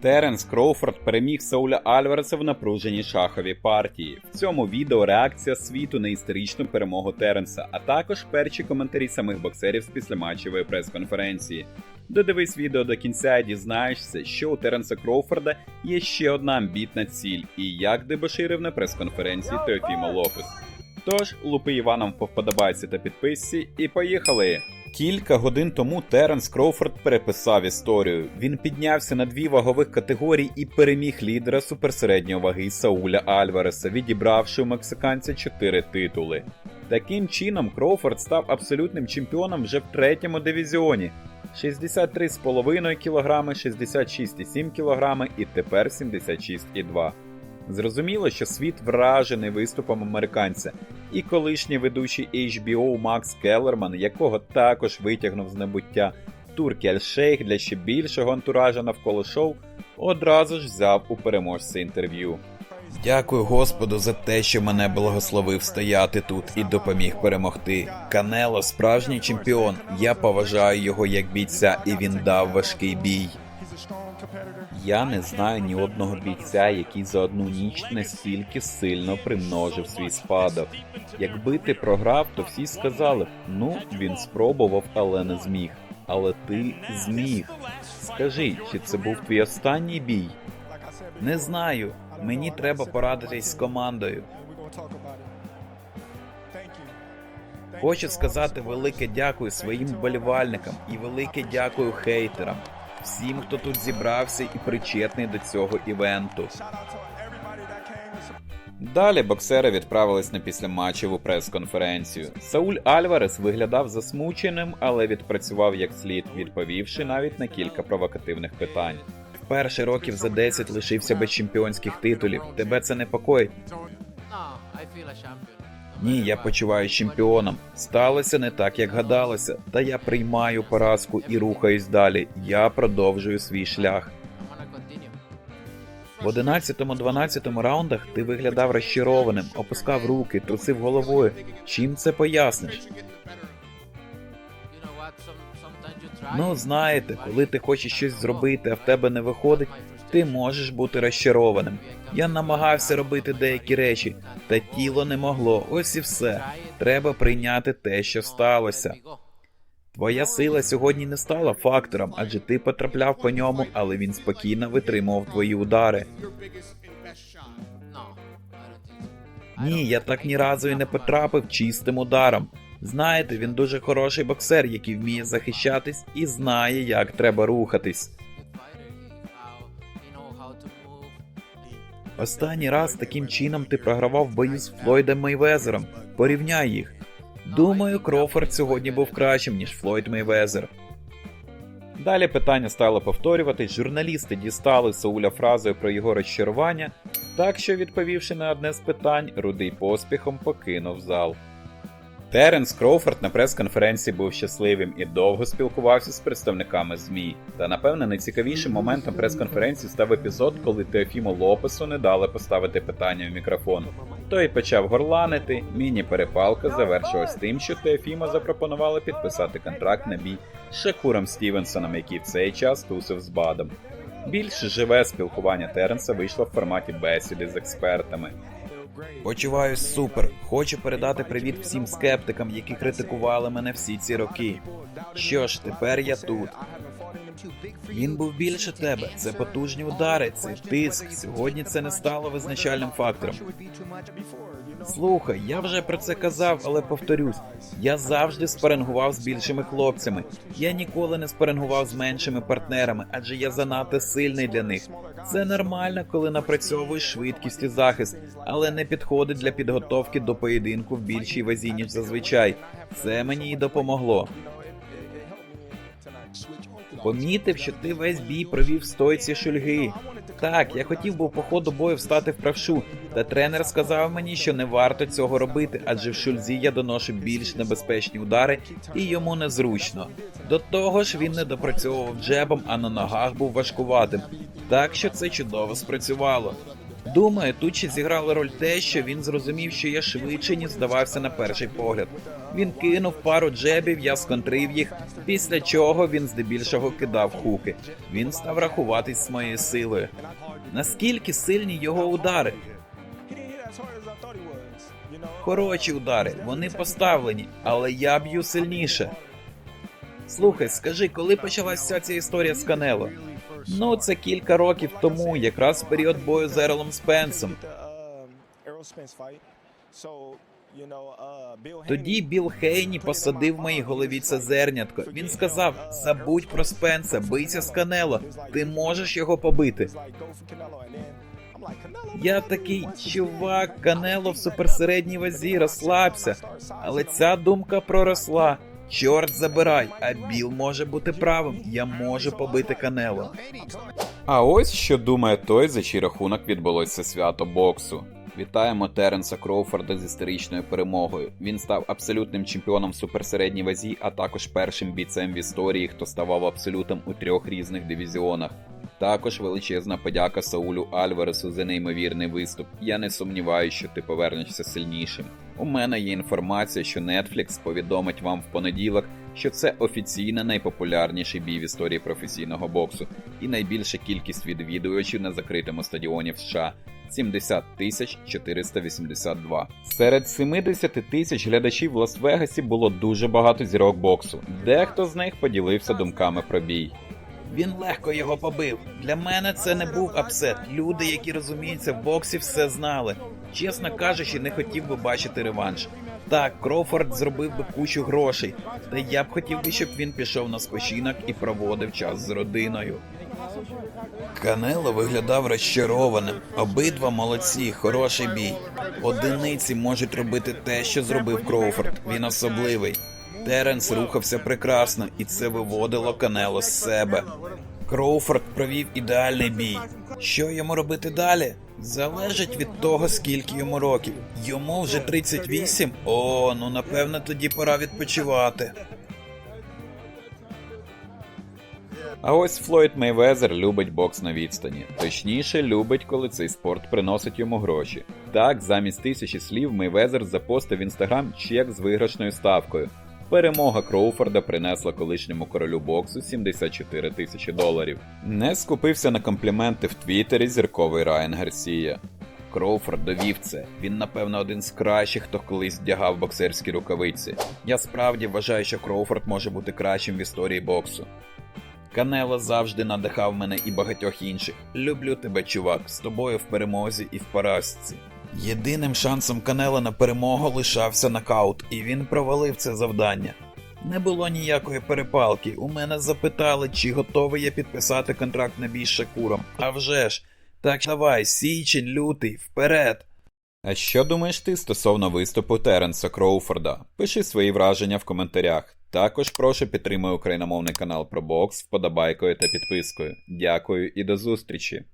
Теренс Кроуфорд переміг Сауля Альвареса в напруженій шаховій партії. В цьому відео реакція світу на історичну перемогу Теренса, а також перші коментарі самих боксерів з післяматчевої прес-конференції. Додивись відео до кінця і дізнаєшся, що у Теренса Кроуфорда є ще одна амбітна ціль, і як дебоширив на прес-конференції Теофімо Лопес. Тож, лупи Іваном по вподобайці та підписці, і поїхали! Кілька годин тому Теренс Кроуфорд переписав історію. Він піднявся на дві вагових категорії і переміг лідера суперсередньої ваги Сауля Альвареса, відібравши у мексиканця чотири титули. Таким чином, Кроуфорд став абсолютним чемпіоном вже в третьому дивізіоні. 63,5 кг, 66,7 кг і тепер 76,2 Зрозуміло, що світ вражений виступом американця, і колишній ведучий HBO Макс Келлерман, якого також витягнув з небуття Туркі Аль-Шейх для ще більшого антуража навколо шоу, одразу ж взяв у переможця інтерв'ю. Дякую Господу за те, що мене благословив стояти тут і допоміг перемогти. Канело справжній чемпіон. Я поважаю його як бійця, і він дав важкий бій. Я не знаю ні одного бійця, який за одну ніч настільки сильно примножив свій спадок. Якби ти програв, то всі сказали ну він спробував, але не зміг. Але ти зміг. Скажи, чи це був твій останній бій? Не знаю. Мені треба порадитись з командою. Хочу сказати велике дякую своїм вболівальникам і велике дякую хейтерам, всім, хто тут зібрався і причетний до цього івенту. Далі боксери відправились на післяматчеву прес-конференцію. Сауль Альварес виглядав засмученим, але відпрацював як слід, відповівши навіть на кілька провокативних питань. Вперше років за 10 лишився без чемпіонських титулів. Тебе це непокоїть? Ні, я почуваюся чемпіоном. Сталося не так, як гадалося. Та я приймаю поразку і рухаюсь далі. Я продовжую свій шлях. В 11-12 раундах ти виглядав розчарованим, опускав руки, трусив головою. Чим це поясниш? Ну, знаєте, коли ти хочеш щось зробити, а в тебе не виходить, ти можеш бути розчарованим. Я намагався робити деякі речі, та тіло не могло. Ось і все. Треба прийняти те, що сталося. Твоя сила сьогодні не стала фактором, адже ти потрапляв по ньому, але він спокійно витримував твої удари. Ні, я так ні разу і не потрапив чистим ударом. Знаєте, він дуже хороший боксер, який вміє захищатись і знає, як треба рухатись. Останній раз таким чином ти програвав бою з Флойдом Мейвезером. Порівняй їх. Думаю, Крофорд сьогодні був кращим, ніж Флойд Мейвезер. Далі питання стало повторюватись. Журналісти дістали Сауля фразою про його розчарування, так що, відповівши на одне з питань, рудий поспіхом покинув зал. Теренс Кроуфорд на прес-конференції був щасливим і довго спілкувався з представниками ЗМІ. Та напевне найцікавішим моментом прес-конференції став епізод, коли Теофіму Лопесу не дали поставити питання в мікрофон. Той почав горланити. Міні-перепалка завершилась тим, що Теофімо запропонували підписати контракт на бій з Шакуром Стівенсоном, який в цей час тусив з Бадом. Більш живе спілкування Теренса вийшло в форматі бесіди з експертами. Почуваюсь супер. Хочу передати привіт всім скептикам, які критикували мене всі ці роки. Що ж, тепер я тут. Він був більше тебе. Це потужні удари, це тиск. Сьогодні це не стало визначальним фактором. Слухай, я вже про це казав, але повторюсь: я завжди спарингував з більшими хлопцями. Я ніколи не спарингував з меншими партнерами, адже я занадто сильний для них. Це нормально, коли напрацьовуєш швидкість і захист, але не підходить для підготовки до поєдинку в більшій вазі, ніж зазвичай. Це мені і допомогло. Помітив, що ти весь бій провів в стойці шульги. Так, я хотів би по ходу бою встати в правшу, та тренер сказав мені, що не варто цього робити, адже в шульзі я доношу більш небезпечні удари і йому незручно. До того ж, він не допрацьовував джебом, а на ногах був важкуватим. Так що це чудово спрацювало. Думаю, тут ще зіграла роль те, що він зрозумів, що я швидше, ніж здавався на перший погляд. Він кинув пару джебів, я сконтрив їх, після чого він здебільшого кидав хуки. Він став рахуватись з моєю силою. Наскільки сильні його удари? Хороші удари, вони поставлені, але я б'ю сильніше. Слухай, скажи, коли почалася ця історія з Канело? Ну, це кілька років тому, якраз в період бою з Ерлом Спенсом. Тоді Білл Хейні посадив в моїй голові це зернятко. Він сказав: забудь про Спенса, бийся з Канело. Ти можеш його побити. Я такий чувак, Канело в суперсередній вазі, розслабся. Але ця думка проросла. Чорт забирай, а Біл може бути правим. Я можу побити Канело. А ось що думає той, за чий рахунок відбулося свято боксу. Вітаємо Теренса Кроуфорда з історичною перемогою. Він став абсолютним чемпіоном в суперсередній вазі, а також першим бійцем в історії, хто ставав абсолютом у трьох різних дивізіонах. Також величезна подяка Саулю Альваресу за неймовірний виступ. Я не сумніваюся, що ти повернешся сильнішим. У мене є інформація, що Netflix повідомить вам в понеділок, що це офіційно найпопулярніший бій в історії професійного боксу і найбільша кількість відвідувачів на закритому стадіоні в США 70 тисяч 482. Серед 70 тисяч глядачів в Лас-Вегасі було дуже багато зірок боксу. Дехто з них поділився думками про бій. Він легко його побив. Для мене це не був апсет. Люди, які розуміються в боксі, все знали. Чесно кажучи, не хотів би бачити реванш. Так, Крофорд зробив би кучу грошей, та я б хотів би, щоб він пішов на спочинок і проводив час з родиною. Канело виглядав розчарованим. Обидва молодці, хороший бій. Одиниці можуть робити те, що зробив Кроуфорд. Він особливий. Теренс рухався прекрасно, і це виводило Канело з себе. Кроуфорд провів ідеальний бій. Що йому робити далі? Залежить від того, скільки йому років. Йому вже 38? О, ну напевно тоді пора відпочивати. А ось Флойд Мейвезер любить бокс на відстані. Точніше, любить, коли цей спорт приносить йому гроші. Так, замість тисячі слів Мейвезер запостив в інстаграм чек з виграшною ставкою. Перемога Кроуфорда принесла колишньому королю боксу 74 тисячі доларів. Не скупився на компліменти в Твіттері зірковий Райан Гарсія. Кроуфорд довів це. Він, напевно, один з кращих, хто колись вдягав боксерські рукавиці. Я справді вважаю, що Кроуфорд може бути кращим в історії боксу. Канело завжди надихав мене і багатьох інших. Люблю тебе, чувак, з тобою в перемозі і в поразці. Єдиним шансом Канела на перемогу лишався нокаут, і він провалив це завдання. Не було ніякої перепалки. У мене запитали, чи готовий я підписати контракт на бій з Шакуром. А вже ж, так давай, січень, лютий, вперед. А що думаєш ти стосовно виступу Теренса Кроуфорда? Пиши свої враження в коментарях. Також прошу підтримай україномовний канал про бокс вподобайкою та підпискою. Дякую і до зустрічі!